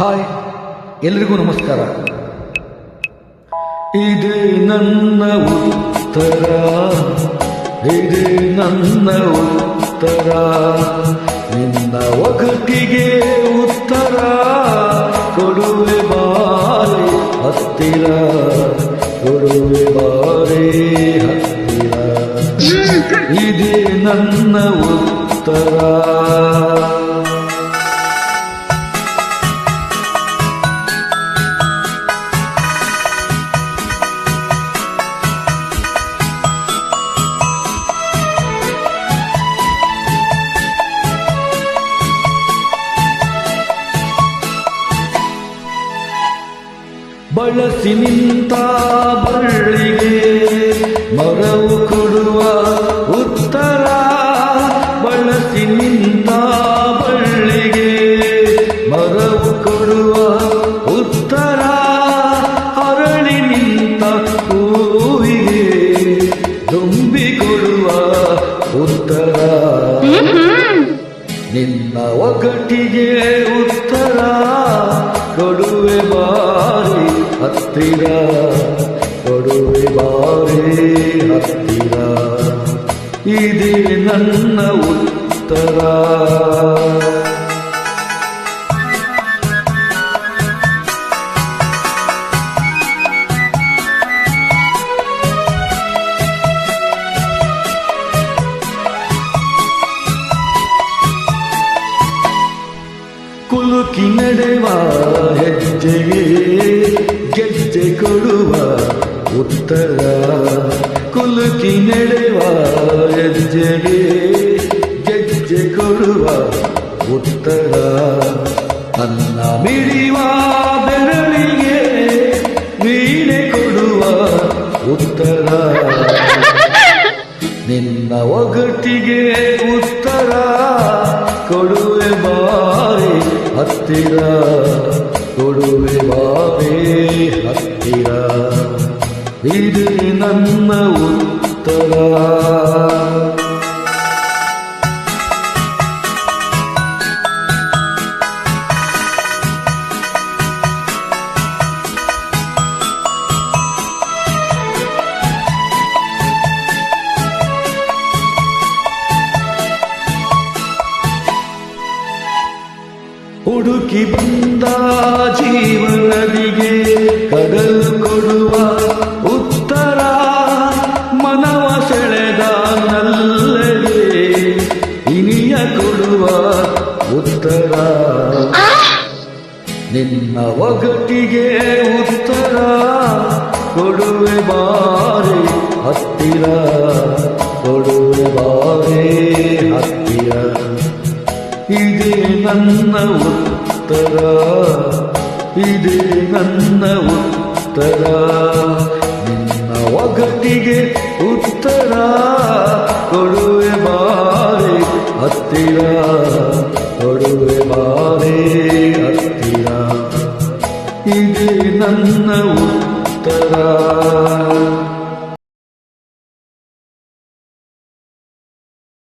Hi ಎಲ್ರಿಗೂ ನಮಸ್ಕಾರ. ಇದೆ ನನ್ನ ಉತ್ತರ ಇದೆ ನನ್ನ ಉತ್ತರ. ನಿನ್ನ ಒಗಟಿಗೆ ಉತ್ತರ ಕೊಡುವೆ ಬಾರೆ ಹತ್ತಿರ ಕೊಡುವೆ ಬಾರೆ ಹತ್ತಿರ. ಇದೇ ನನ್ನ ಉತ್ತರ. ಬಳಸಿ ನಿಂತ ಬಳ್ಳಿಗೆ ಮರವು ಕೊಡುವ ಉತ್ತರ. ಬಳಸಿ ನಿಂತ ಬಳ್ಳಿಗೆ ಮರವು ಕೊಡುವ ಉತ್ತರ. ಅರಳಿ ನಿಂತ ಹೂವಿಗೆ ತುಂಬಿ ಕೊಡುವ ಉತ್ತರ. ನಿನ್ನ ಒಗಟಿಗೆ ಉತ್ತರ ಬಾರಿ ಹತ್ತಿರ ಕೊಡುವೆ ಬಾರಿ ಹತ್ತಿರ ಇದೇ ನನ್ನ ಉತ್ತರ ಕುಲುಕಿ ನಡೆವ ಹೆಜ್ಜೆಗೆ ಗೆಜ್ಜೆ ಕೊಡುವ ಉತ್ತರ. ಕುಲುಕಿ ನಡೆವ ಹೆಜ್ಜೆಗೆ ಗೆಜ್ಜೆ ಕೊಡುವ ಉತ್ತರ. ಅನ್ನ ಮಿಡಿವ ಬೆರಳಿಗೆ ವೀಣೆ ಕೊಡುವ ಉತ್ತರ. ನಿನ್ನ ಒಗಟಿಗೆ ಉತ್ತರ ಕೊಡುವೆ ಬಾರಿ ಹತ್ತಿರ. ಕೊಡುವೆ ಇದು ನನ್ನ ಉತ್ತರ ಹುಡುಕಿ ಬಂದ ಸೆಳೆದ ನಲ್ಲಗೆ ಇನಿಯ ಕೊಡುವ ಉತ್ತರ. ನಿನ್ನ ಒಗಟಿಗೆ ಉತ್ತರ. ಕೊಡುವೆ ಬಾರಿ ಹತ್ತಿರ. ಕೊಡುವೆ ಬಾರಿ ಹತ್ತಿರ. ಇದೇ ನನ್ನ ಉತ್ತರ. ಇದೇ ನನ್ನ ಉತ್ತರ. ಒಗಟಿಗೆ ಉತ್ತರ ಕೊಡುವೆ ಬಾರಿ ಹತ್ತಿರ ಕೊಡುವೆ ಬಾರಿ ಹತ್ತಿರ. ಇದೆ ನನ್ನ